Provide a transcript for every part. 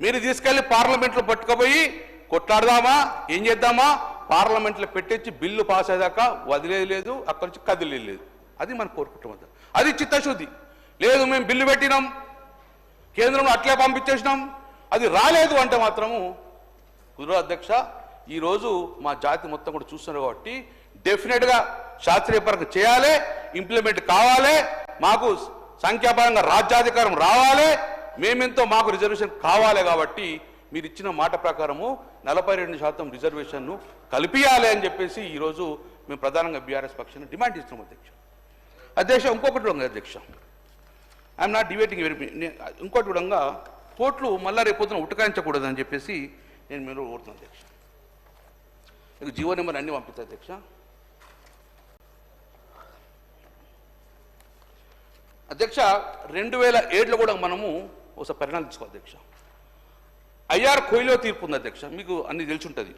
మీరు తీసుకెళ్ళి పార్లమెంట్లో పట్టుకుపోయి కొట్లాడదామా? ఏం చేద్దామా? పార్లమెంట్లో పెట్టించి బిల్లు పాస్ అయ్యాక వదిలేదు లేదు అక్కడి నుంచి కదిలేదు అది మనం కోరుకుంటాం అది చిత్తశుద్ధి. లేదు మేము బిల్లు పెట్టినాం. కేంద్రంలో అట్లే పంపించేసినాం. అది రాలేదు అంటే మాత్రము కుదురు అధ్యక్ష ఈరోజు మా జాతి మొత్తం కూడా చూస్తున్నారు కాబట్టి డెఫినెట్గా శాస్త్రీయపరంగా చేయాలి ఇంప్లిమెంట్ కావాలి మాకు సంఖ్యాపరంగా రాజ్యాధికారం రావాలి మేమెంతో మాకు రిజర్వేషన్ కావాలి కాబట్టి మీరు ఇచ్చిన మాట ప్రకారము నలభై రెండు శాతం రిజర్వేషన్ను కల్పియాలి అని చెప్పేసి ఈరోజు మేము ప్రధానంగా బీఆర్ఎస్ పక్షాన్ని డిమాండ్ చేస్తున్నాం అధ్యక్ష. అధ్యక్ష ఇంకొకటి ఉంది అధ్యక్ష. ఐఎమ్ నాట్ డిబేటింగ్ వెరీ ఇంకోటి కూడా కోట్లు మళ్ళా రేపొద్దున ఉటకాయించకూడదు అని చెప్పేసి నేను మీరు కోరుతున్నాను అధ్యక్ష. మీకు జీవో నెంబర్ అన్నీ పంపిస్తా అధ్యక్ష. అధ్యక్ష రెండు వేల ఏడులో కూడా మనము ఒకసారి పరిణామం తీసుకోవాలి అధ్యక్ష. ఐఆర్ కోయిలో తీర్పు ఉంది అధ్యక్ష మీకు అన్ని తెలిసి ఉంటుంది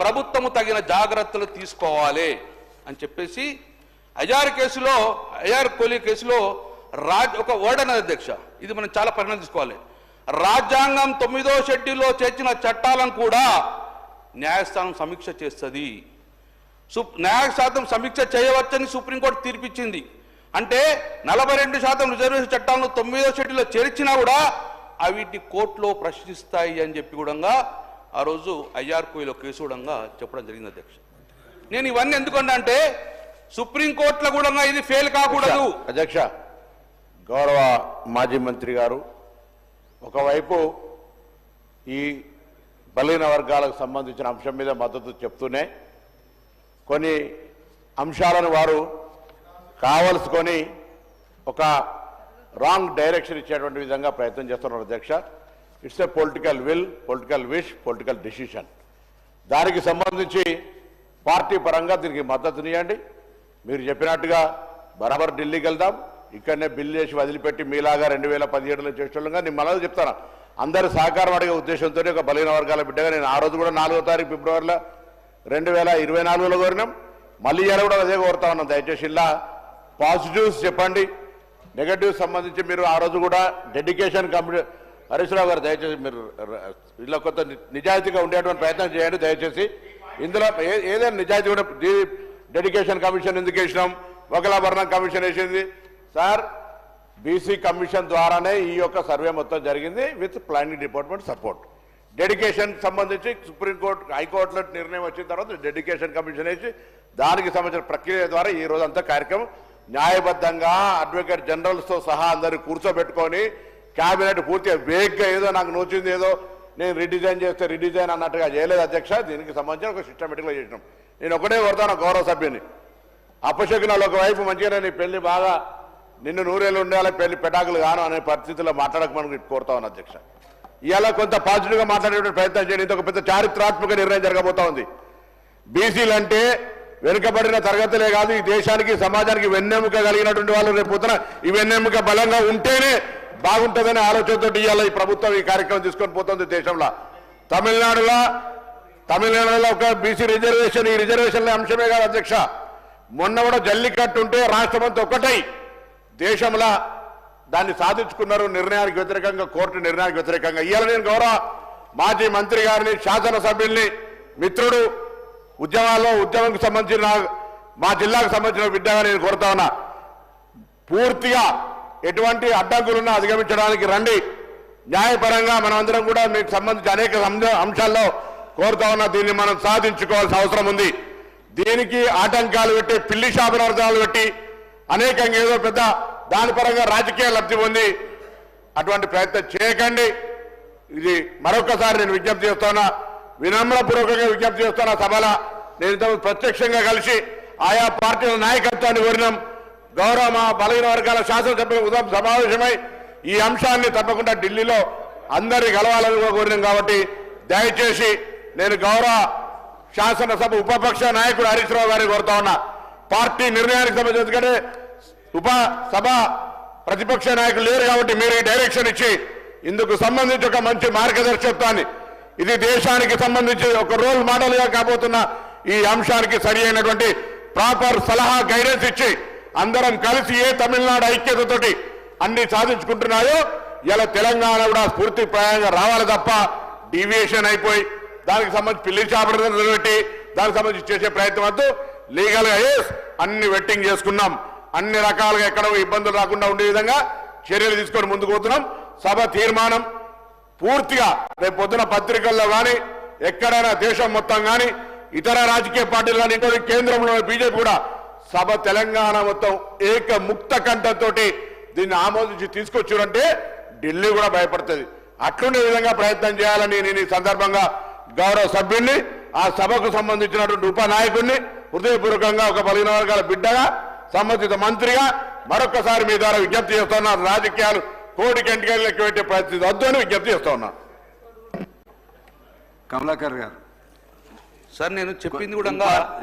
ప్రభుత్వము తగిన జాగ్రత్తలు తీసుకోవాలి అని చెప్పేసి అజార్ కేసులో అజార్ కోహ్లీ కేసులో రాజ్ ఒక వర్డ్ అనేది అధ్యక్ష ఇది మనం చాలా పరిణామం తీసుకోవాలి. రాజ్యాంగం తొమ్మిదో షెడ్యూల్లో చేర్చిన చట్టాలను కూడా న్యాయస్థానం సమీక్ష చేస్తుంది. సు న్యాయశాతం సమీక్ష చేయవచ్చని సుప్రీంకోర్టు తీర్పిచ్చింది. అంటే నలభై రెండు శాతం రిజర్వేషన్ చట్టాలను తొమ్మిదో షెడ్యూల్లో చేర్చినా కూడా అవిటి కోర్టులో ప్రశ్నిస్తాయి అని చెప్పి కూడా ఆ రోజు ఐఆర్కోయిలో కేసు కూడా చెప్పడం జరిగింది అధ్యక్ష. నేను ఇవన్నీ ఎందుకంటే అంటే సుప్రీంకోర్టులో కూడా ఇది ఫెయిల్ కాకూడదు. అధ్యక్ష గౌరవ మాజీ మంత్రి గారు ఒకవైపు ఈ బలహీన వర్గాలకు సంబంధించిన అంశం మీద మద్దతు చెప్తూనే కొన్ని అంశాలను వారు కావలసుకొని ఒక రాంగ్ డైరెక్షన్ ఇచ్చేటువంటి విధంగా ప్రయత్నం చేస్తున్నారు అధ్యక్ష. It's a political will political wish political decision దానికి సంబంధించి పార్టీ పరంగా దీనికి మద్దతునియండి మీరు చెప్పినట్టుగా బరాబర్ ఢిల్లీకి వెళ్దాం. ఇక్కడనే బిల్లు చేసి వదిలిపెట్టి మీలాగా రెండు వేల పదిహేడులో చేసేటోళ్ళంగా నేను మళ్ళీ చెప్తాను. అందరి సహకారం అడిగే ఉద్దేశంతో ఒక బలహీన వర్గాల బిడ్డగా నేను ఆ రోజు కూడా నాలుగో తారీఖు ఫిబ్రవరిలో రెండు వేల ఇరవై నాలుగులో కోరినాం. మళ్ళీ ఇవాళ కూడా అదే కోరుతా ఉన్నాం. దయచేసి ఇలా పాజిటివ్స్ చెప్పండి. నెగటివ్స్ సంబంధించి మీరు ఆ రోజు కూడా డెడికేషన్ కమిటీ హరీష్ రావు గారు దయచేసి మీరు ఇలా కొంత నిజాయితీగా ఉండేటువంటి ప్రయత్నం చేయండి దయచేసి. ఇందులో ఏ- ఏదైనా నిజాయితీ కూడా డెడికేషన్ కమిషన్ ఎందుకు వేసినాం? వకలాభరణం కమిషన్ వేసింది. సార్ బీసీ కమిషన్ ద్వారానే ఈ యొక్క సర్వే మొత్తం జరిగింది with planning department support. Dedication సంబంధించి సుప్రీంకోర్టు హైకోర్టులో నిర్ణయం వచ్చిన తర్వాత డెడికేషన్ కమిషన్ వేసి దానికి సంబంధించిన ప్రక్రియ ద్వారా ఈ రోజు అంతా కార్యక్రమం న్యాయబద్ధంగా అడ్వకేట్ జనరల్స్తో సహా అందరినీ కూర్చోబెట్టుకొని క్యాబినెట్ పూర్తిగా వేగ్గా ఏదో నాకు నోచింది ఏదో నేను రిడిజైన్ చేస్తే రిడిజైన్ అన్నట్టుగా చేయలేదు అధ్యక్ష. దీనికి సంబంధించిన ఒక సిస్టమేటిక్గా చేసినాం. నేను ఒకటే కోరుతాను గౌరవ సభ్యుని. అపశకునాలు ఒకవైపు మంచిగానే నీ పెళ్ళి బాగా నిన్ను నూరేళ్ళు ఉండాలి పెళ్ళి పెటాకులు గాను అనే పరిస్థితిలో మాట్లాడకమని కోరుతా ఉన్నాను అధ్యక్ష. ఇవాళ కొంత పాజిటివ్గా మాట్లాడే ప్రయత్నం చేయండి. ఇంత ఒక పెద్ద చారిత్రాత్మక నిర్ణయం జరగబోతా ఉంది. బీసీలు అంటే వెనుకబడిన తరగతులే కాదు ఈ దేశానికి సమాజానికి వెన్నెముక కలిగినటువంటి వాళ్ళు రేపు ఈ వెన్నెముక బలంగా ఉంటేనే బాగుంటుందనే ఆలోచనతో ఇవాళ ఈ ప్రభుత్వం ఈ కార్యక్రమం తీసుకొని పోతుంది దేశంలో. తమిళనాడులో తమిళనాడులో ఒక బీసీ రిజర్వేషన్ ఈ రిజర్వేషన్ల అంశమే కాదు అధ్యక్ష. మొన్న కూడా జల్లికట్టు ఉంటే రాష్ట్రమంతా ఒక్కటై. దేశంలో దాన్ని సాధించుకున్నారు నిర్ణయానికి వ్యతిరేకంగా కోర్టు నిర్ణయానికి వ్యతిరేకంగా. ఇవాళ నేను గౌరవ మాజీ మంత్రి గారిని శాసనసభ్యుల్ని మిత్రుడు ఉద్యమాల్లో ఉద్యమంకి సంబంధించిన మా జిల్లాకు సంబంధించిన బిడ్డగా నేను కోరుతా ఉన్నా. పూర్తిగా ఎటువంటి అడ్డంకులున్నా అధిగమించడానికి రండి. న్యాయపరంగా మనమందరం కూడా మీకు సంబంధించి అనేక అంశ- అంశాల్లో కోరుతా ఉన్నా. దీన్ని మనం సాధించుకోవాల్సిన అవసరం ఉంది. దీనికి ఆటంకాలు పెట్టి పిల్లి శాపనార్థాలు పెట్టి అనేకంగా ఏదో పెద్ద దాని పరంగా రాజకీయ లబ్ధి పొంది అటువంటి ప్రయత్నం చేయకండి. ఇది మరొకసారి నేను విజ్ఞప్తి చేస్తున్నా. వినమ్రపూర్వకంగా విజ్ఞప్తి చేస్తున్నా సభల నేను తమ ప్రత్యక్షంగా కలిసి ఆయా పార్టీల నాయకత్వాన్ని కోరినాం. గౌరవ మా బలహీన వర్గాల శాసనసభ్యుల ఉదయం సమావేశమై ఈ అంశాన్ని తప్పకుండా ఢిల్లీలో అందరి గెలవాలని కోరినాం కాబట్టి దయచేసి నేను గౌరవ శాసనసభ ఉపపక్ష నాయకుడు హరీష్ రావు గారిని కోరుతా ఉన్నా. పార్టీ నిర్ణయానికి సంబంధించి ఎందుకంటే ఉప సభ ప్రతిపక్ష నాయకులు లేరు కాబట్టి మీరు ఈ డైరెక్షన్ ఇచ్చి ఇందుకు సంబంధించి ఒక మంచి మార్గదర్శకత్వాన్ని ఇది దేశానికి సంబంధించి ఒక రోల్ మోడల్గా కాబోతున్న ఈ అంశానికి సరి అయినటువంటి ప్రాపర్ సలహా గైడెన్స్ ఇచ్చి అందరం కలిసి ఏ తమిళనాడు ఐక్యతతోటి అన్ని సాధించుకుంటున్నాయో ఇలా తెలంగాణ కూడా స్ఫూర్తి స్ఫూర్తిప్రాయంగా రావాలి తప్ప డీవియేషన్ అయిపోయి దానికి సంబంధించి పిల్లి చాపడం దానికి సంబంధించి చేసే ప్రయత్నం అంతా లీగల్గా ఎస్ అన్ని వెట్టింగ్ చేసుకున్నాం. అన్ని రకాలుగా ఎక్కడ ఇబ్బందులు రాకుండా ఉండే విధంగా చర్యలు తీసుకొని ముందుకు పోతున్నాం. సభ తీర్మానం పూర్తిగా రేపు పొద్దున పత్రికల్లో కానీ ఎక్కడైనా దేశం మొత్తం కానీ ఇతర రాజకీయ పార్టీలు కానీ ఇంకోటి కేంద్రంలో బీజేపీ కూడా సభ తెలంగాణ మొత్తం ఏక ముక్త కంఠంతో దీన్ని ఆమోదించి తీసుకొచ్చారంటే ఢిల్లీ కూడా భయపడుతుంది. అట్లుండే విధంగా ప్రయత్నం చేయాలని నేను ఈ సందర్భంగా గౌరవ సభ్యుణ్ణి ఆ సభకు సంబంధించినటువంటి ఉపనాయకుడిని హృదయపూర్వకంగా ఒక బలిన వర్గాల బిడ్డగా సంబంధిత మంత్రిగా మరొకసారి మీ ద్వారా విజ్ఞప్తి చేస్తున్నారు రాజకీయాలు కోటి కంటికి పెట్టే పరిస్థితి వద్దు అని విజ్ఞప్తి చేస్తా కమలాకర్ గారు. సార్ నేను చెప్పింది కూడా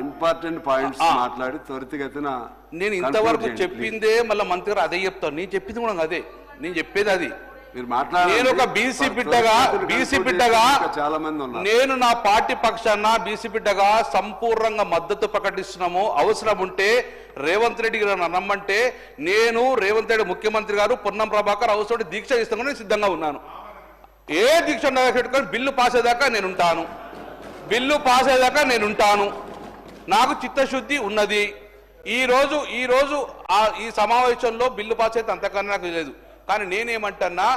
ఇంపార్టెంట్ పాయింట్స్. మాట్లాడి త్వరితగతిన నేను ఇంతవరకు చెప్పిందే మళ్ళీ మంత్రి గారు అదే చెప్తాను నేను చెప్పింది కూడా అదే. నేను చెప్పేది అది. మీరు. నేను ఒక బీసీ బిడ్డగా బీసీ బిడ్డగా చాలా మంది ఉన్నారు. నేను నా పార్టీ పక్షాన బీసీ బిడ్డగా సంపూర్ణంగా మద్దతు ప్రకటిస్తున్నాము. అవసరం ఉంటే రేవంత్ రెడ్డి గారు నమ్మంటే నేను రేవంత్ రెడ్డి ముఖ్యమంత్రి గారు పొన్నం ప్రభాకర్ అవసరం దీక్ష ఇస్తాను నేను సిద్ధంగా ఉన్నాను. ఏ దీక్ష పెట్టుకొని బిల్లు పాస్ అయ్యేదాకా నేను ఉంటాను. బిల్లు పాస్ అయ్యేదాకా నేను ఉంటాను నాకు చిత్తశుద్ధి ఉన్నది. ఈరోజు ఈరోజు ఈ సమావేశంలో బిల్లు పాస్ అయితే అంతకన్నా నాకు లేదు. కానీ నేనేమంటన్నా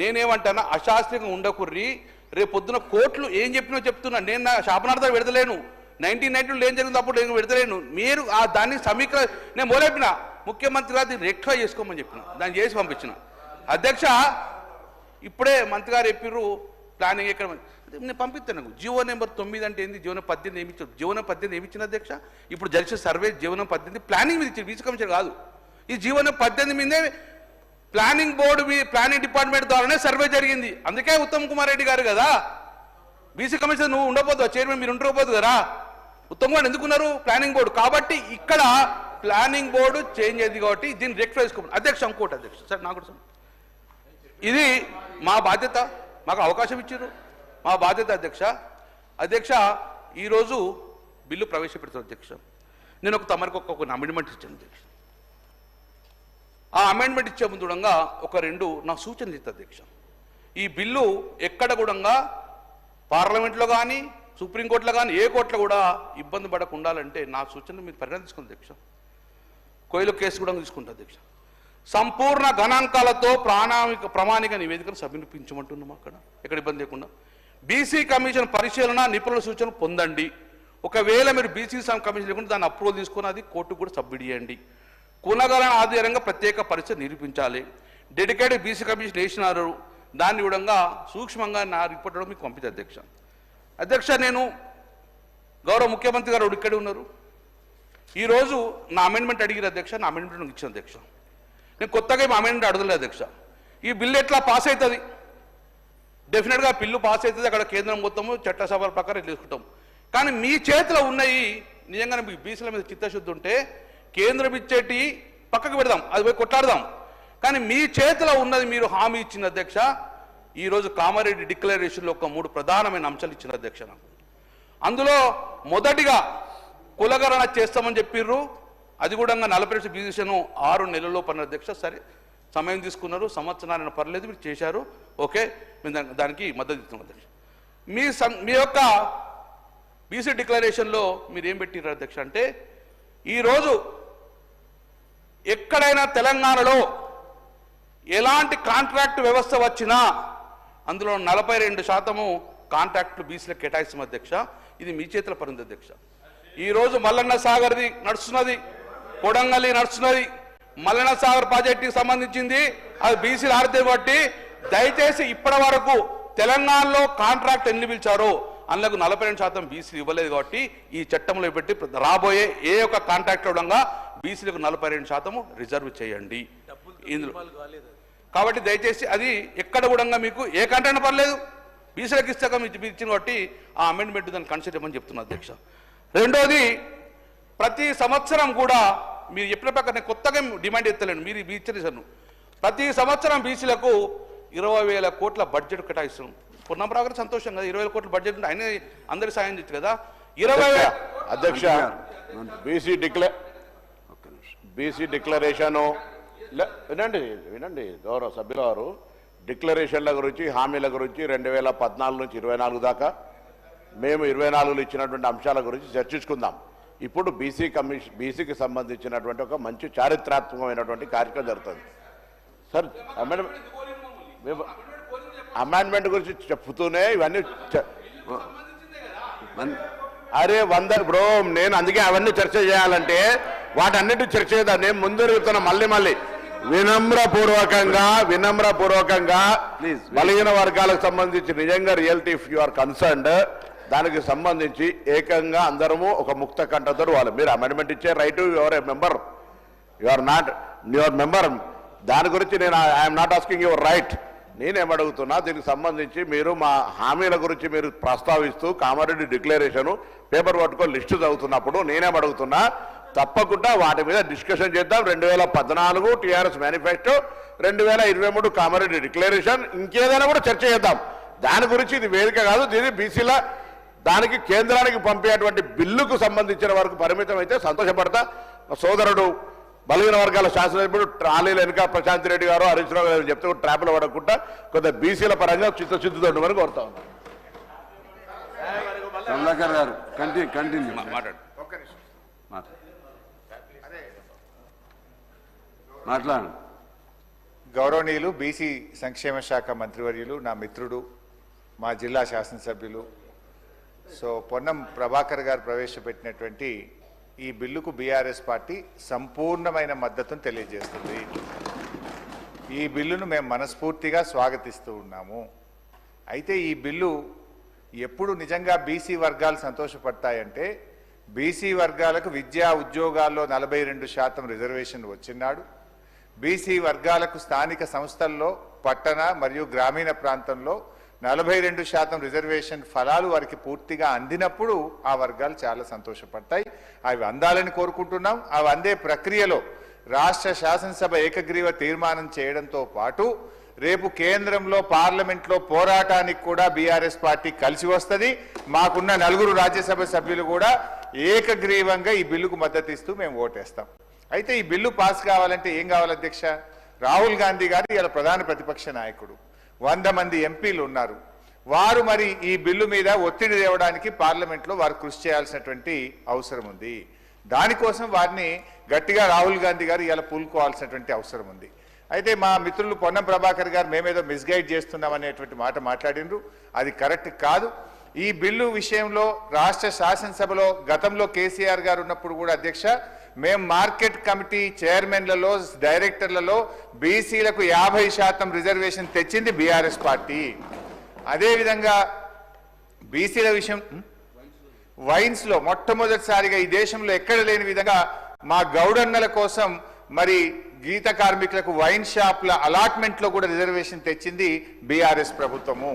నేనేమంటున్నా అశాస్త్రీయంగా ఉండకుర్రి రేపు పొద్దున కోర్టులు ఏం చెప్పినో చెప్తున్నా. నేను నా శాపనార్థం విడదలేను నైన్టీన్ నైన్టీలో ఏం జరిగింది అప్పుడు నేను విడతలేను. మీరు ఆ దాన్ని సమీకర నేను మొదలెప్పిన ముఖ్యమంత్రి గారు దీన్ని రెక్టిఫై చేసుకోమని చెప్పిన. దాన్ని చేసి పంపించిన. అధ్యక్ష ఇప్పుడే మంత్రి గారు చెప్పిర్రు ప్లానింగ్ ఎక్కడ నేను పంపిస్తాను నాకు. జీవో నెంబర్ తొమ్మిది అంటే ఏంది? జీవనం పద్దెనిమిది ఏమి ఇచ్చారు జీవనం పద్దెనిమిది ఏమి ఇచ్చిన అధ్యక్ష? ఇప్పుడు జరిగే సర్వే జీవనం పద్దెనిమిది ప్లానింగ్ మీద ఇచ్చారు బీసీ కమిషన్ కాదు. ఈ జీవనం పద్దెనిమిది మీదే ప్లానింగ్ బోర్డు మీ ప్లానింగ్ డిపార్ట్మెంట్ ద్వారానే సర్వే జరిగింది. అందుకే ఉత్తమ్ కుమార్ రెడ్డి గారు కదా. బీసీ కమిషన్ నువ్వు ఉండబోదు చైర్మన్ మీరు ఉండకపోదు కదా. ఉత్తమ్ కుమార్ ఎందుకున్నారు? Planning board. కాబట్టి ఇక్కడ ప్లానింగ్ బోర్డు చేంజ్ అయింది కాబట్టి దీన్ని రెక్ట్ చేసుకోండి అధ్యక్ష ఇంకోటి అధ్యక్ష. సార్ నాకు ఇది మా బాధ్యత. మాకు అవకాశం ఇచ్చారు. మా బాధ్యత అధ్యక్ష. అధ్యక్ష ఈరోజు బిల్లు ప్రవేశపెడతాను అధ్యక్ష. నేను ఒక తమరికి ఒక అమెండ్మెంట్ ఇచ్చాను అధ్యక్ష. ఆ అమెండ్మెంట్ ఇచ్చే ముందుగా ఒక రెండు నా సూచన ఇస్తా అధ్యక్ష. ఈ బిల్లు ఎక్కడ కూడా పార్లమెంట్లో కానీ సుప్రీంకోర్టులో కానీ ఏ కోర్టులో కూడా ఇబ్బంది పడకుండా ఉండాలంటే నా సూచనలు మీరు పరిగణ తీసుకుంది అధ్యక్ష. కోయిల కేసు కూడా తీసుకుంటా అధ్యక్ష. సంపూర్ణ గణాంకాలతో ప్రాణామిక ప్రామాణిక నివేదికను సమర్పించమంటున్నాం అక్కడ. ఎక్కడ ఇబ్బంది లేకుండా. బీసీ కమిషన్ పరిశీలన నిపుణుల సూచనలు పొందండి. ఒకవేళ మీరు బీసీ కమిషన్ లేకుండా దాన్ని అప్రూవల్ తీసుకుని అది కోర్టుకు కూడా సబ్మిట్ చేయండి కులగలన ఆధారంగా ప్రత్యేక పరిస్థితి నిరూపించాలి. డెడికేటెడ్ బీసీ కమిషన్ వేసినారు దాన్ని విధంగా సూక్ష్మంగా నా రిపోర్ట్ కూడా మీకు పంపితే అధ్యక్ష. అధ్యక్ష నేను గౌరవ ముఖ్యమంత్రి గారు ఇక్కడే ఉన్నారు. ఈరోజు నా అమెండ్మెంట్ అడిగిన అధ్యక్ష నా అమెండ్మెంట్ ఇచ్చిన అధ్యక్ష. నేను కొత్తగా మా అమెండ్మెంట్ అడగలేదు అధ్యక్ష. ఈ బిల్లు ఎట్లా పాస్ అవుతుంది? డెఫినెట్గా బిల్లు పాస్ అవుతుంది అక్కడ కేంద్రం మొత్తము చట్టసభల ప్రకారం తీసుకుంటాం కానీ మీ చేతిలో ఉన్నాయి నిజంగానే మీకు బీసీల మీద చిత్తశుద్ధి ఉంటే కేంద్రం ఇచ్చేటి పక్కకు పెడదాం అది పోయి కొట్లాడదాం. కానీ మీ చేతిలో ఉన్నది మీరు హామీ ఇచ్చిన అధ్యక్ష ఈరోజు కామారెడ్డి డిక్లరేషన్లో ఒక మూడు ప్రధానమైన అంశాలు ఇచ్చిన అధ్యక్ష నాకు. అందులో మొదటిగా కులగరణ చేస్తామని చెప్పిర్రు. అది కూడా నలభై లక్షల ఆరు నెలల్లో పడిన అధ్యక్ష సరే. సమయం తీసుకున్నారు సంవత్సరాన్ని పర్లేదు మీరు చేశారు ఓకే మేము దానికి- దానికి మద్దతు ఇస్తున్నాం అధ్యక్ష. మీ సం మీ యొక్క బీసీ డిక్లరేషన్లో మీరు ఏం పెట్టినారు అధ్యక్ష అంటే ఈరోజు ఎక్కడైనా తెలంగాణలో ఎలాంటి కాంట్రాక్ట్ వ్యవస్థ వచ్చినా అందులో నలభై రెండు శాతము కాంట్రాక్టులు బీసీలకు కేటాయిస్తాం అధ్యక్ష. ఇది మీ చేతుల పరింది అధ్యక్ష. ఈరోజు మల్లన్న సాగర్ది నడుస్తున్నది కొడంగల్లి నడుస్తున్నది మల్లన్న సాగర్ ప్రాజెక్టుకి సంబంధించింది. అది బీసీలు ఆడితే బట్టి దయచేసి ఇప్పటి వరకు తెలంగాణలో కాంట్రాక్ట్ ఎన్ని పిలిచారో అందులో నలభై రెండు శాతం బీసీలు ఇవ్వలేదు కాబట్టి ఈ చట్టంలో పెట్టి రాబోయే ఏ ఒక్క కాంట్రాక్ట్ ఇవ్వడంగా బీసీలకు నలభై రెండు శాతము రిజర్వ్ చేయండి. ఇందులో కాబట్టి దయచేసి అది ఎక్కడ కూడా మీకు ఏ కంటైనా పర్లేదు. బీసీలకు ఇస్తాక మీరు ఇచ్చిన కాబట్టి ఆ అమెండ్మెంట్ దాన్ని కన్సిడర్ చేయమని చెప్తున్నా అధ్యక్ష. రెండోది ప్రతి సంవత్సరం కూడా మీరు చెప్పిన ప్రకారం నేను కొత్తగా డిమాండ్ ఎత్తలేను. మీరు ఇచ్చిన ప్రతి సంవత్సరం బీసీలకు ఇరవై వేల కోట్ల బడ్జెట్ కేటాయిస్తున్నాం. గారు సంతోషం కదా ఇరవై వేల కోట్ల బడ్జెట్ ఉంటే ఆయన అందరి సాయం చేయొచ్చు కదా. ఇరవై వేల అధ్యక్ష బీసీ డిక్లే బీసీ డిక్లరేషను వినండి వినండి గౌరవ సభ్యుల వారు డిక్లరేషన్ల గురించి హామీల గురించి రెండు వేల పద్నాలుగు నుంచి ఇరవై నాలుగు దాకా మేము ఇరవై నాలుగులో ఇచ్చినటువంటి అంశాల గురించి చర్చించుకుందాం. ఇప్పుడు బీసీ కమిషన్ బీసీకి సంబంధించినటువంటి ఒక మంచి చారిత్రాత్మకమైనటువంటి కార్యక్రమం జరుగుతుంది. సార్ అమెండ్మెంట్ గురించి చెప్తూనే ఇవన్నీ అరే వంద బ్రో నేను అందుకే అవన్నీ చర్చ చేయాలంటే వాటన్నిటి చర్చ చేద్దాం. నేను ముందు చెప్తున్నా మళ్ళీ మళ్ళీ. వినమ్రపూర్వకంగా వినమ్రపూర్వకంగా Please, బలహీన వర్గాలకు సంబంధించి నిజంగా reality if you are concerned. దానికి సంబంధించి ఏకంగా అందరము ఒక ముక్త కంఠతో వాళ్ళు మీరు అమెండ్మెంట్ ఇచ్చే right your member you are not your member దాని గురించి నేను I'm not asking your right నేనేమడుగుతున్నా దీనికి సంబంధించి మీరు మా హామీల గురించి మీరు ప్రస్తావిస్తూ కామారెడ్డి డిక్లరేషను పేపర్ పట్టుకొని లిస్టు చదువుతున్నప్పుడు నేనేమడుగుతున్నా తప్పకుండా వాటి మీద డిస్కషన్ చేద్దాం. రెండు వేల పద్నాలుగు టీఆర్ఎస్ మేనిఫెస్టో రెండు వేల ఇరవై మూడు కామారెడ్డి డిక్లరేషన్ ఇంకేదైనా కూడా చర్చ చేద్దాం. దాని గురించి ఇది వేదిక కాదు దీని బీసీల దానికి కేంద్రానికి పంపేటువంటి బిల్లుకు సంబంధించిన వరకు పరిమితం అయితే సంతోషపడతా. మా సోదరుడు బలహీన వర్గాల శాసనసభ్యుడు ట్రాలీలు వెనుక ప్రశాంత్ రెడ్డి గారు హరీష్ రావు గారు చెప్తూ ట్రాప్లో పడకుండా కొంత బీసీల పరంగా చిత్తశుద్ధితో ఉండమని కోరుతా. ఉన్నాను కమలాకర్ గారు కంటిన్యూ. కంటిన్యూ మాట్లాడు. మాట్లాడండి గౌరవనీయులు బీసీ సంక్షేమ శాఖ మంత్రివర్యులు నా మిత్రుడు మా జిల్లా శాసనసభ్యులు సో పొన్నం ప్రభాకర్ గారు ప్రవేశపెట్టినటువంటి ఈ బిల్లుకు బీఆర్ఎస్ పార్టీ సంపూర్ణమైన మద్దతును తెలియజేస్తుంది. ఈ బిల్లును మేము మనస్ఫూర్తిగా స్వాగతిస్తూ ఉన్నాము. అయితే ఈ బిల్లు ఎప్పుడు నిజంగా బీసీ వర్గాలు సంతోషపడతాయంటే బీసీ వర్గాలకు విద్యా ఉద్యోగాల్లో నలభై రెండు శాతం రిజర్వేషన్ వచ్చినాడు. బీసీ వర్గాలకు స్థానిక సంస్థల్లో పట్టణ మరియు గ్రామీణ ప్రాంతంలో నలభై రెండు శాతం రిజర్వేషన్ ఫలాలు వారికి పూర్తిగా అందినప్పుడు ఆ వర్గాలు చాలా సంతోషపడతాయి. అవి అందాలని కోరుకుంటున్నాం. అవి అందే ప్రక్రియలో రాష్ట్ర శాసనసభ ఏకగ్రీవ తీర్మానం చేయడంతో పాటు రేపు కేంద్రంలో పార్లమెంట్లో పోరాటానికి కూడా బీఆర్ఎస్ పార్టీ కలిసి వస్తుంది. మాకున్న నలుగురు రాజ్యసభ సభ్యులు కూడా ఏకగ్రీవంగా ఈ బిల్లుకు మద్దతు ఇస్తూ మేము ఓటేస్తాం. అయితే ఈ బిల్లు పాస్ కావాలంటే ఏం కావాలి అధ్యక్ష? రాహుల్ గాంధీ గారు ఇలా ప్రధాన ప్రతిపక్ష నాయకుడు. వంద మంది ఎంపీలు ఉన్నారు. వారు మరి ఈ బిల్లు మీద ఒత్తిడి తేవడానికి పార్లమెంట్లో వారు కృషి చేయాల్సినటువంటి అవసరం ఉంది. దానికోసం వారిని గట్టిగా రాహుల్ గాంధీ గారు ఇలా పూలుకోవాల్సినటువంటి అవసరం ఉంది. అయితే మా మిత్రులు పొన్నం ప్రభాకర్ గారు మేమేదో మిస్గైడ్ చేస్తున్నాం అనేటువంటి మాట మాట్లాడినరు అది కరెక్ట్ కాదు. ఈ బిల్లు విషయంలో రాష్ట్ర శాసనసభలో గతంలో కేసీఆర్ గారు ఉన్నప్పుడు కూడా అధ్యక్ష మేము మార్కెట్ కమిటీ చైర్మన్లలో డైరెక్టర్లలో బీసీలకు యాభై శాతం రిజర్వేషన్ తెచ్చింది బీఆర్ఎస్ పార్టీ. అదేవిధంగా బీసీల విషయం వైన్స్లో మొట్టమొదటిసారిగా ఈ దేశంలో ఎక్కడ లేని విధంగా మా గౌడన్నల కోసం మరి గీత కార్మికులకు వైన్ షాప్ల అలాట్మెంట్లో కూడా రిజర్వేషన్ తెచ్చింది బీఆర్ఎస్ ప్రభుత్వము.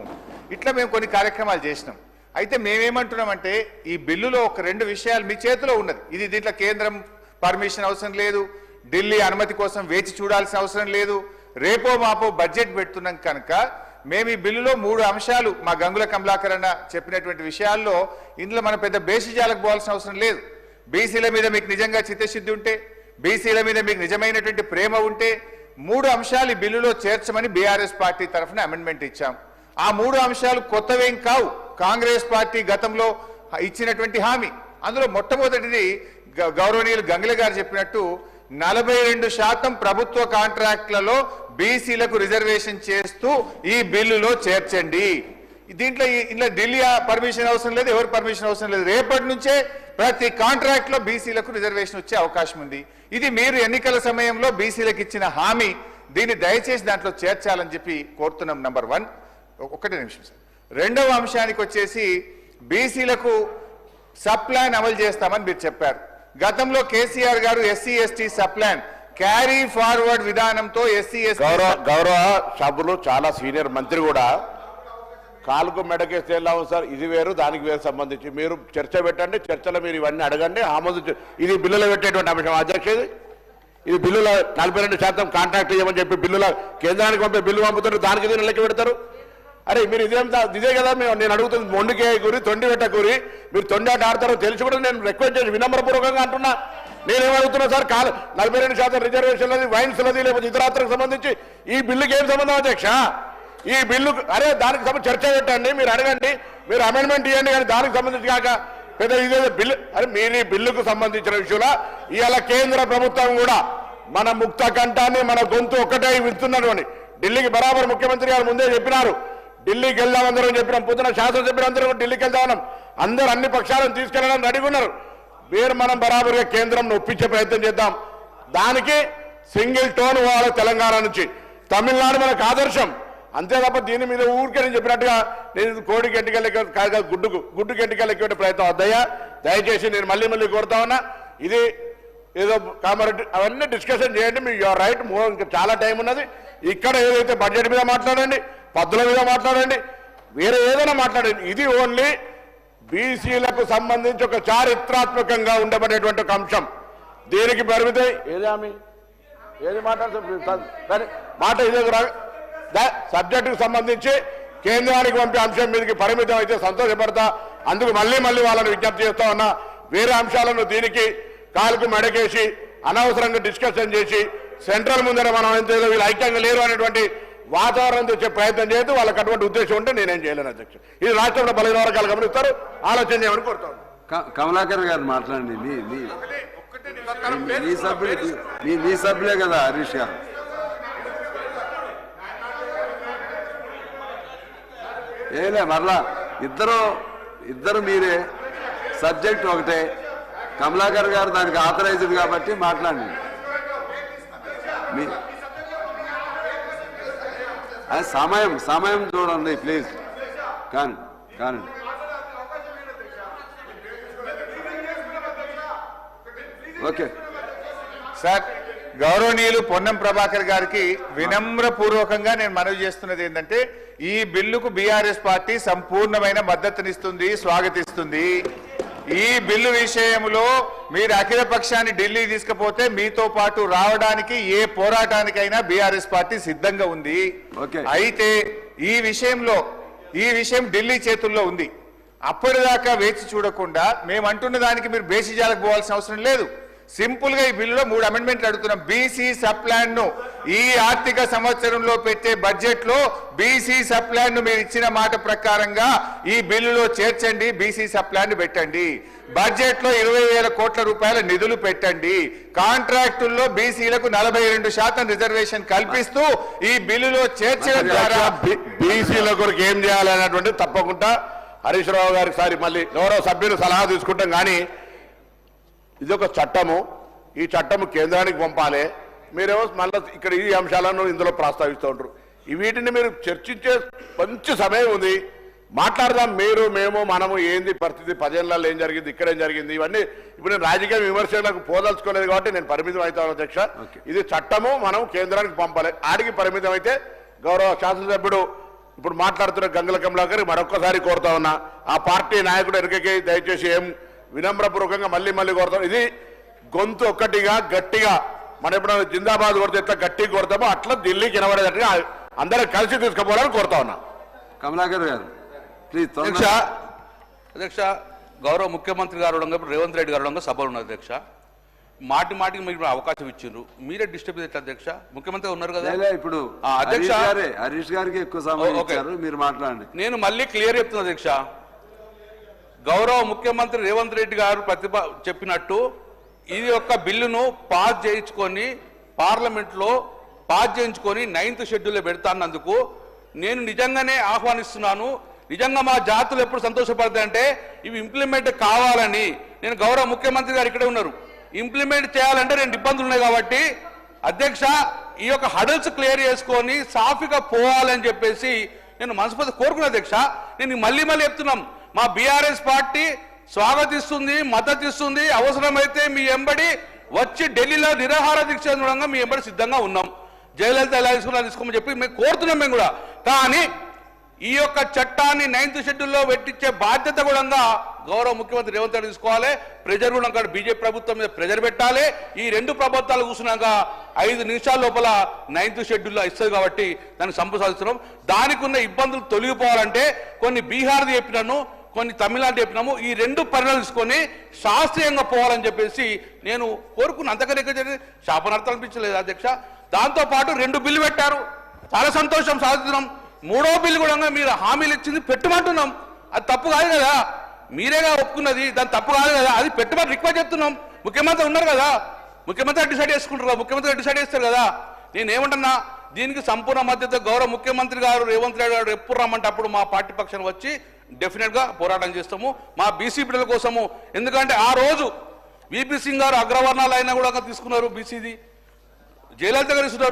ఇట్లా మేము కొన్ని కార్యక్రమాలు చేసినాం. అయితే మేమేమంటున్నామంటే ఈ బిల్లులో ఒక రెండు విషయాలు మీ చేతిలో ఉన్నది. ఇది దీంట్లో కేంద్రం పర్మిషన్ అవసరం లేదు. ఢిల్లీ అనుమతి కోసం వేచి చూడాల్సిన అవసరం లేదు. రేపో మాపో బడ్జెట్ పెడుతున్నాం కనుక మేము ఈ బిల్లులో మూడు అంశాలు మా గంగుల కమలాకర్ అన్న చెప్పినటువంటి విషయాల్లో ఇందులో మన పెద్ద బేసిజాలకు పోవాల్సిన అవసరం లేదు. బీసీల మీద మీకు నిజంగా చిత్తశుద్ధి ఉంటే బీసీల మీద మీకు నిజమైనటువంటి ప్రేమ ఉంటే మూడు అంశాలు ఈ బిల్లులో చేర్చమని బీఆర్ఎస్ పార్టీ తరఫున అమెండ్మెంట్ ఇచ్చాం. ఆ మూడు అంశాలు కొత్తవేం కావు. కాంగ్రెస్ పార్టీ గతంలో ఇచ్చినటువంటి హామీ. అందులో మొట్టమొదటిది గౌరవనీయులు గంగుల గారు చెప్పినట్టు నలభై రెండు శాతం ప్రభుత్వ కాంట్రాక్ట్లలో బీసీలకు రిజర్వేషన్ చేస్తూ ఈ బిల్లులో చేర్చండి. దీంట్లో ఈ- ఇంట్లో ఢిల్లీ పర్మిషన్ అవసరం లేదు ఎవరు పర్మిషన్ అవసరం లేదు. రేపటి నుంచే ప్రతి కాంట్రాక్ట్లో బీసీలకు రిజర్వేషన్ వచ్చే అవకాశం ఉంది. ఇది మీరు ఎన్నికల సమయంలో బీసీలకు ఇచ్చిన హామీ. దీన్ని దయచేసి దాంట్లో చేర్చాలని చెప్పి కోరుతున్నాం నంబర్ వన్. ఒకటి నిమిషం సార్. రెండవ అంశానికి వచ్చేసి బీసీలకు సప్లాన్ అమలు చేస్తామని మీరు చెప్పారు. గతంలో కేసీఆర్ గారు SC ST sub plan. Carry forward విధానంతో ఎస్సీ గౌరవ ఎస్టీ గౌరవ సభ్యులు చాలా సీనియర్ మంత్రి కూడా. కాలుకు మెడకేస్తే ఎలా ఉంది సార్? ఇది వేరు దానికి వేరు సంబంధించి. మీరు చర్చ పెట్టండి చర్చలో మీరు ఇవన్నీ అడగండి. ఆమోదించ ఇది బిల్లులో పెట్టేటువంటి అంశం అధ్యక్ష ఇది? ఇది బిల్లుల నలభై రెండు శాతం కాంట్రాక్ట్ ఇవ్వమని చెప్పి బిల్లుల కేంద్రానికి పంపే బిల్లు పంపుతారు దానికి దీని లెక్క పెడతారు? అరే మీరు ఇదేం ఇదే కదా మేము నేను అడుగుతుంది మొండికే గురి తొండి పెట్ట గురి మీరు తొండాట ఆడతారో తెలిసి కూడా నేను రిక్వెస్ట్ చేసి వినమ్రపూర్వకంగా అంటున్నా. నేనేం అడుగుతున్నా సార్ కాలు నలభై రెండు శాతం రిజర్వేషన్లది వైన్స్లది లేకపోతే ఇతరాత్రకు సంబంధించి ఈ బిల్లుకి ఏం సంబంధం అధ్యక్ష? ఈ బిల్లు అరే దానికి సంబంధించి చర్చ పెట్టండి మీరు అడగండి మీరు అమెండ్మెంట్ ఇవ్వండి కానీ దానికి సంబంధించి కాక పెద్ద ఇదేదో బిల్లు. అరే మీరు ఈ బిల్లుకు సంబంధించిన విషయంలో ఇవాళ కేంద్ర ప్రభుత్వం కూడా మన ముక్త కంఠాన్ని మన గొంతు ఒక్కటే వింటున్నారు అని ఢిల్లీకి బరాబర్ ముఖ్యమంత్రి గారు ముందే చెప్పినారు. ఢిల్లీకి వెళ్దాం అందరం చెప్పినాం. పొద్దున శాసనసభ్యులు అందరూ కూడా ఢిల్లీకి వెళ్దాం అందరూ అన్ని పక్షాలను తీసుకెళ్ళడానికి రెడీగా ఉన్నారు. మీరు మనం బరాబర్గా కేంద్రం ఒప్పించే ప్రయత్నం చేద్దాం. దానికి సింగిల్ టోన్ పోవాలి తెలంగాణ నుంచి. తమిళనాడు మనకు ఆదర్శం. అంతే తప్ప దీని మీద ఊరికే నేను చెప్పినట్టుగా నేను కోడికి ఎంటికెళ్ళకి కాదు గుడ్డుకు గుడ్డుకి ఎంటికెళ్ళకే ప్రయత్నం వద్దయ్యా. దయచేసి నేను మళ్ళీ మళ్ళీ కోరుతా ఉన్నా. ఇది ఏదో కామారెడ్డి అవన్నీ డిస్కషన్ చేయండి. Me your right. మూవ్ ఇంకా చాలా టైం ఉన్నది. ఇక్కడ ఏదైతే బడ్జెట్ మీద మాట్లాడండి. పద్దుల మీద మాట్లాడండి. వేరే ఏదైనా మాట్లాడండి. ఇది ఓన్లీ బీసీలకు సంబంధించి ఒక చారిత్రాత్మకంగా ఉండబడేటువంటి ఒక అంశం. దీనికి పరిమితి? ఏది ఆమె ఏది మాట్లాడుతుంది మాట ఇదే సబ్జెక్టుకు సంబంధించి కేంద్రానికి పంపే అంశం మీదకి పరిమితం అయితే సంతోషపడతా. అందుకు మళ్ళీ మళ్ళీ వాళ్ళని విజ్ఞప్తి చేస్తా ఉన్నా. వేరే అంశాలను దీనికి కాలుకు మెడకేసి అనవసరంగా డిస్కషన్ చేసి సెంట్రల్ ముందర మనం ఎంత వీళ్ళు ఐక్యంగా లేరు అనేటువంటి వాతావరణం తెచ్చే ప్రయత్నం చేయదు వాళ్ళకి అటువంటి ఉద్దేశం ఉంటే నేనేం చేయలేను అధ్యక్ష. ఇది రాష్ట్రంలో బలహీన వర్గాలు గమనిస్తారు. ఆలోచన చేయమని కోరుతాను. కమలాకర్ గారు మాట్లాడండి. నీ మీ మీ- సభ్యులే కదా హరీష్ గారు. ఏలే మరలా. ఇద్దరు ఇద్దరు మీరే. సబ్జెక్ట్ ఒకటే. కమలాకర్ గారు దానికి ఆథరైజ్డ్ కాబట్టి మాట్లాడండి. మీ అది సమయం సమయం చూడండి ప్లీజ్ కానీ కానీ. ఓకే. సార్ గౌరవనీయులు పొన్నం ప్రభాకర్ గారికి వినమ్రపూర్వకంగా నేను మనవి చేస్తున్నది ఏంటంటే ఈ బిల్లుకు బీఆర్ఎస్ పార్టీ సంపూర్ణమైన మద్దతునిస్తుంది స్వాగతిస్తుంది. ఈ బిల్లు విషయంలో మీరు అఖిల పక్షాన్ని ఢిల్లీ తీసుకుపోతే మీతో పాటు రావడానికి ఏ పోరాటానికైనా బీఆర్ఎస్ పార్టీ సిద్ధంగా ఉంది. ఓకే. అయితే ఈ విషయంలో ఈ విషయం ఢిల్లీ చేతుల్లో ఉంది. అప్పటిదాకా వేచి చూడకుండా మేము అంటున్న దానికి మీరు బేసిజాలకు పోవాల్సిన అవసరం లేదు. సింపుల్గా ఈ బిల్లులో మూడు అమెండ్మెంట్లు అడుగుతున్నాం. బీసీ సప్లాన్ను ఈ ఆర్థిక సంవత్సరంలో పెట్టే బడ్జెట్లో బీసీ సప్లాన్ను మీరు ఇచ్చిన మాట ప్రకారంగా ఈ బిల్లులో చేర్చండి బీసీ సప్లాన్ను పెట్టండి. బడ్జెట్లో ఇరవై వేల కోట్ల రూపాయల నిధులు పెట్టండి. కాంట్రాక్టుల్లో బీసీలకు నలభై రెండు శాతం రిజర్వేషన్ కల్పిస్తూ ఈ బిల్లులో చేర్చడం ద్వారా బీసీల కొరకు ఏం చేయాలి అనేటువంటి తప్పకుండా హరీష్ రావు గారికి సారి మళ్ళీ గౌరవ సభ్యులు సలహా తీసుకుంటాం. కానీ ఇది ఒక చట్టము. ఈ చట్టము కేంద్రానికి పంపాలి. మీరేమో మళ్ళీ ఇక్కడ ఈ అంశాలను ఇందులో ప్రస్తావిస్తూ ఉంటారు. వీటిని మీరు చర్చించే మంచి సమయం ఉంది. మాట్లాడదాం. మీరు మేము మనము ఏంది పరిస్థితి? పదేళ్ళలో ఏం జరిగింది? ఇక్కడ ఏం జరిగింది? ఇవన్నీ ఇప్పుడు నేను రాజకీయ విమర్శలకు పోదలుచుకోలేదు కాబట్టి నేను పరిమితం అవుతాను అధ్యక్ష. ఇది చట్టము మనం కేంద్రానికి పంపాలి. ఆడికి పరిమితం అయితే గౌరవ శాసనసభ్యుడు ఇప్పుడు మాట్లాడుతున్న గంగుల కమలాకర్ మరొక్కసారి కోరుతా ఉన్నా. ఆ పార్టీ నాయకుడు ఎరుకకి దయచేసి ఏం వినమ్రపూర్వకంగా మళ్ళీ మళ్ళీ కోరుతాం. ఇది గొంతు ఒక్కటిగా గట్టిగా. మనం ఎప్పుడైనా జిందాబాద్ కొడితే ఎట్లా గట్టిగా కొడతామో అట్లా ఢిల్లీకి వినబడేటట్టుగా అందరూ కలిసి తీసుకుపోవాలని కోరుతా ఉన్నా. కమలాకర్ గారు ప్లీజ్ అధ్యక్ష అధ్యక్ష గౌరవ ముఖ్యమంత్రి గారు రేవంత్ రెడ్డి గారు సభలు ఉన్నారు అధ్యక్ష. మాటి మాటికి మీరు అవకాశం ఇచ్చిండ్రు. మీరే డిస్టర్బ్ చేస్తారు అధ్యక్ష? ముఖ్యమంత్రి ఉన్నారు కదా? ఇప్పుడు అధ్యక్ష. హరీష్ గారే హరీష్ గారికి ఎక్కువ సమయం మీరు మాట్లాడండి. నేను మళ్ళీ క్లియర్ చెప్తున్నా అధ్యక్ష. గౌరవ ముఖ్యమంత్రి రేవంత్ రెడ్డి గారు ప్రతిభ చెప్పినట్టు ఇది యొక్క బిల్లును పాస్ చేయించుకొని పార్లమెంట్లో పాస్ చేయించుకొని నైన్త్ షెడ్యూల్లో పెడతాన్నందుకు నేను నిజంగానే ఆహ్వానిస్తున్నాను. నిజంగా మా జాతులు ఎప్పుడు సంతోషపడతాయంటే ఇవి ఇంప్లిమెంట్ కావాలని. నేను గౌరవ ముఖ్యమంత్రి గారు ఇక్కడే ఉన్నారు. ఇంప్లిమెంట్ చేయాలంటే రెండు ఇబ్బందులు ఉన్నాయి కాబట్టి అధ్యక్ష ఈ యొక్క హడల్స్ క్లియర్ చేసుకొని సాఫీగా పోవాలని చెప్పేసి నేను మనస్ఫూర్తి కోరుకున్నా అధ్యక్ష. నేను మళ్ళీ మళ్ళీ చెప్తున్నాం. మా బీఆర్ఎస్ పార్టీ స్వాగతిస్తుంది మద్దతు ఇస్తుంది అవసరమైతే మీ ఎంబడి వచ్చి ఢిల్లీలో నిరాహార దీక్ష చూడంగా మీ ఎంబడి సిద్ధంగా ఉన్నాం. జయలలిత ఎలా తీసుకున్నా తీసుకోమని చెప్పి మేము కోరుతున్నాం మేము కూడా. కానీ ఈ యొక్క చట్టాన్ని నైన్త్ షెడ్యూల్లో పెట్టించే బాధ్యత కూడా గౌరవ ముఖ్యమంత్రి రేవంత్ రెడ్డి తీసుకోవాలి. ప్రెజర్ కూడా బీజేపీ ప్రభుత్వం మీద ప్రెజర్ పెట్టాలి. ఈ రెండు ప్రభుత్వాలు కూర్చున్నాక ఐదు నిమిషాల లోపల నైన్త్ షెడ్యూల్లో ఇస్తుంది కాబట్టి దాన్ని సంప్రసాదిస్తున్నాం దానికి ఉన్న ఇబ్బందులు తొలగిపోవాలంటే కొన్ని బీహార్ది చెప్పినాను కొన్ని తమిళనాడు చెప్పినాము. ఈ రెండు పరిణాలు తీసుకొని శాస్త్రీయంగా పోవాలని చెప్పేసి నేను కోరుకున్న. అంతకన్నా ఎక్కువ శాపనార్థం అనిపించలేదు అధ్యక్ష. దాంతో పాటు రెండు బిల్లు పెట్టారు. చాలా సంతోషం సాధిస్తున్నాం మూడో బిల్లు కూడా మీరు హామీలు ఇచ్చింది పెట్టమంటున్నాం. అది తప్పు కాదు కదా. మీరేగా ఒప్పుకున్నది. దాని తప్పు కాదు కదా. అది పెట్టమని రిక్వెస్ట్ చేస్తున్నాం. ముఖ్యమంత్రి ఉన్నారు కదా. ముఖ్యమంత్రి డిసైడ్ చేసుకుంటారు కదా. ముఖ్యమంత్రి డిసైడ్ చేస్తారు కదా. నేను ఏమంటున్నా దీనికి సంపూర్ణ మద్దతు గౌరవ ముఖ్యమంత్రి గారు రేవంత్ రెడ్డి గారు ఎప్పుడు రమ్మంటే అప్పుడు మా పార్టీ పక్షాన్ని వచ్చి డెఫినెట్గా పోరాటం చేస్తాము. మా బీసీ బిడ్డల కోసము. ఎందుకంటే ఆ రోజు విపి సింగ్ గారు అగ్రవర్ణాలు అయినా కూడా తీసుకున్నారు బీసీది. జయలలిత గారు ఇస్తున్నారు.